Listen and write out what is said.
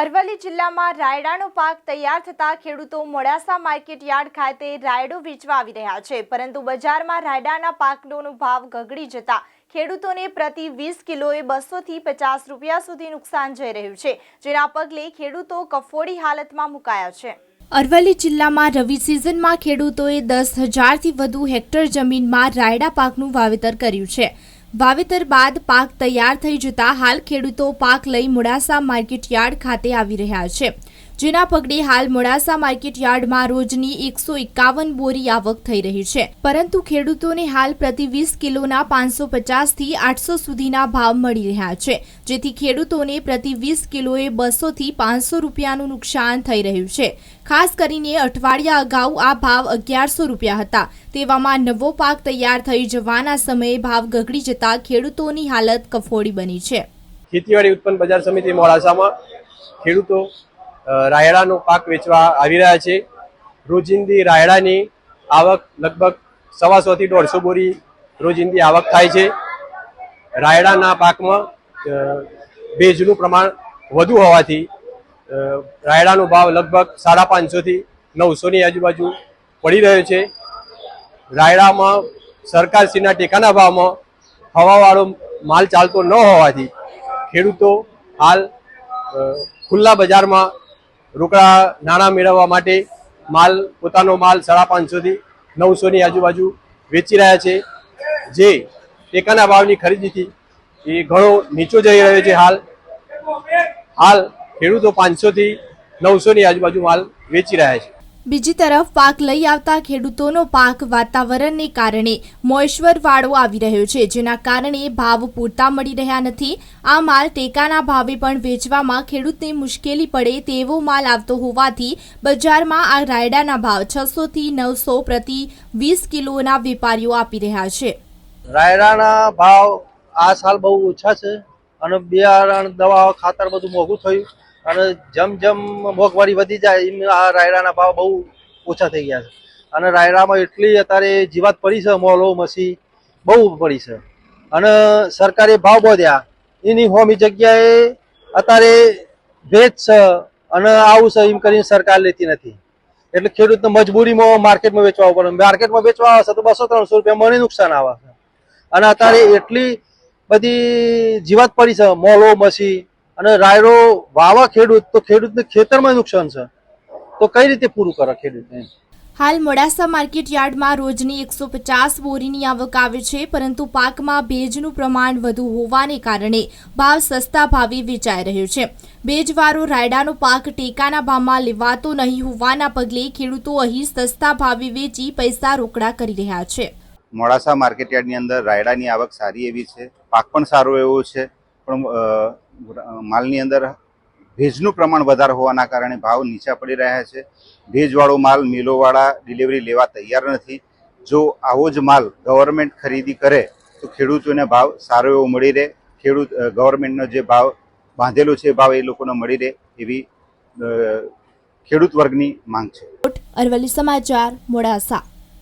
અરવલ્લી જિલ્લામાં રાયડાનો પાક તૈયાર થતા ખેડૂતો મોડાસા માર્કેટ યાર્ડ ખાતે રાયડો વેચવા આવી રહ્યા છે. પરંતુ બજારમાં રાયડાના પાકનો ભાવ ગગડી જતા ખેડૂતોને પ્રતિ વીસ કિલોએ બસોથી પચાસ રૂપિયા સુધી નુકસાન જઈ રહ્યું છે, જેના પગલે ખેડૂતો કફોડી હાલતમાં મુકાયા છે. અરવલ્લી જિલ્લામાં રવિ સિઝનમાં ખેડૂતોએ દસ હજારથી વધુ હેક્ટર જમીનમાં રાયડા પાકનું વાવેતર કર્યું છે. વાવેતર બાદ પાક તૈયાર થઈ જતા હાલ ખેડૂતો પાક લઈ મોડાસા માર્કેટ યાર્ડ ખાતે આવી રહ્યા છે. જેના પગલે હાલ મોડાસા માર્કેટ યાર્ડમાં રોજની એકસો એકાવન બોરી આવક થઈ રહી છે. પરંતુ ખેડૂતોને હાલ પ્રતિ વીસ કિલોના પાંચસો પચાસથી આઠસો સુધીના ભાવ મળી રહ્યા છે. જેથી ખેડૂતોને પ્રતિ વીસ કિલોએ બસોથી પાંચસો રૂપિયાનું નુકસાન થઈ રહ્યું છે. ખાસ કરીને અઠવાડિયા અગાઉ આ ભાવ અગિયારસો રૂપિયા હતા. તેવામાં નવો પાક તૈયાર થઈ જવાના સમયે ભાવ ગગડી જતા ખેડૂતોની હાલત કફોડી બની છે. ખેતીવાડી ઉત્પન્ન બજાર સમિતિ મોડાસામાં ખેડૂતો રાયડાનો પાક વેચવા આવી રહ્યા છે. રોજિંદી રાયડાની આવક લગભગ સવાસોથી દોઢસો બોરી રોજિંદી આવક થાય છે. રાયડાના પાકમાં ભેજનું પ્રમાણ વધુ હોવાથી રાયડાનો ભાવ લગભગ સાડા પાંચસોથી નવસોની આજુબાજુ પડી રહ્યો છે. રાયડામાં સરકારશ્રીના ટેકાના ભાવમાં હવાવાળો માલ ચાલતો ન હોવાથી ખેડૂતો હાલ ખુલ્લા બજારમાં રોકડા નાણાં મેળવવા માટે માલ, પોતાનો માલ સાડા પાંચસોથી નવસોની આજુબાજુ વેચી રહ્યા છે. જે ટેકાના ભાવની ખરીદીથી એ ઘણો નીચો જઈ રહ્યો છે હાલ. હાલ ખેડૂતો પાંચસોથી નવસોની આજુબાજુ માલ વેચી રહ્યા છે. બીજી તરફ પાક લઈ આવતા ખેડૂતોનો પાક વાતાવરણને કારણે મોઈશ્વર વાળો આવી રહ્યો છે, જેના કારણે ભાવ પૂરતા મળી રહ્યા નથી. આ માલ ટેકાના ભાવે પણ વેચવામાં ખેડૂતને મુશ્કેલી પડે તેવો માલ આવતો હોવાથી બજારમાં આ રાયડાના ભાવ છસોથી નવસો પ્રતિ વીસ કિલોના વેપારીઓ આપી રહ્યા છે. રાયડાના ભાવ આ સાલ બહુ ઓછા છે અને બિયારણ દવા ખાતર બધું મોંઘું થયું. અને જેમ જેમ મોંઘવારી વધી જાય, એમ આ રાયડાના ભાવ બહુ ઓછા થઈ ગયા છે. અને રાયડામાં એટલી અત્યારે જીવાત પડી છે મોલો મસી, બહુ પડી છે. અને સરકારે ભાવ બોધ્યા. એની હોમી જગ્યાએ અત્યારે ભેજ છે અને આવું છે, એમ કરીને સરકાર લેતી નથી. એટલે ખેડૂતને મજબૂરીમાં માર્કેટમાં વેચવા પડે. માર્કેટમાં વેચવા આવશે તો બસો ત્રણસો રૂપિયા મને નુકસાન આવે છે. અને અત્યારે એટલી બધી જીવાત પડી છે મોલો મસી અને રાયડો વાવા ખેડૂત તો ખેડૂતને ખેતરમાં નુકસાન છે. તો કઈ રીતે પૂરું કરે ખેડૂતને હાલ મોડાસા માર્કેટ યાર્ડમાં રોજની એકસો પચાસ બોરીની આવક આવે છે પરંતુ પાકમાં ભેજનું પ્રમાણ વધુ હોવાને કારણે ભાવ સસ્તા ભાવે વેચાઈ રહ્યો છે. ભેજવાળો રાયડાનો પાક ટેકાના ભાવમાં લેવાતો નહીં હોવાના પગલે ખેડૂતો અહીં સસ્તા ભાવે વેચી પૈસા રોકડા કરી રહ્યા છે. મોડાસા માર્કેટયાર્ડની અંદર રાયડાની આવક સારી એવી છે પાક પણ સારો એવો છે પણ માલની અંદર ભેજનું પ્રમાણ વધારે હોવાના કારણે ભાવ નીચા પડી રહ્યા છે. ભેજવાળો માલ, મિલોવાળા ડિલિવરી લેવા તૈયાર નથી. જો આવો જ માલ ગવર્મેન્ટ ખરીદી કરે, તો ખેડૂતોને ભાવ સારો એવો મળી રહે. ખેડૂત ગવર્મેન્ટનો જે ભાવ બાંધેલો છે ભાવ એ લોકોને મળી રહે એવી ખેડૂત વર્ગની માંગ છે. અરવલ્લી સમાચાર, મોડાસા.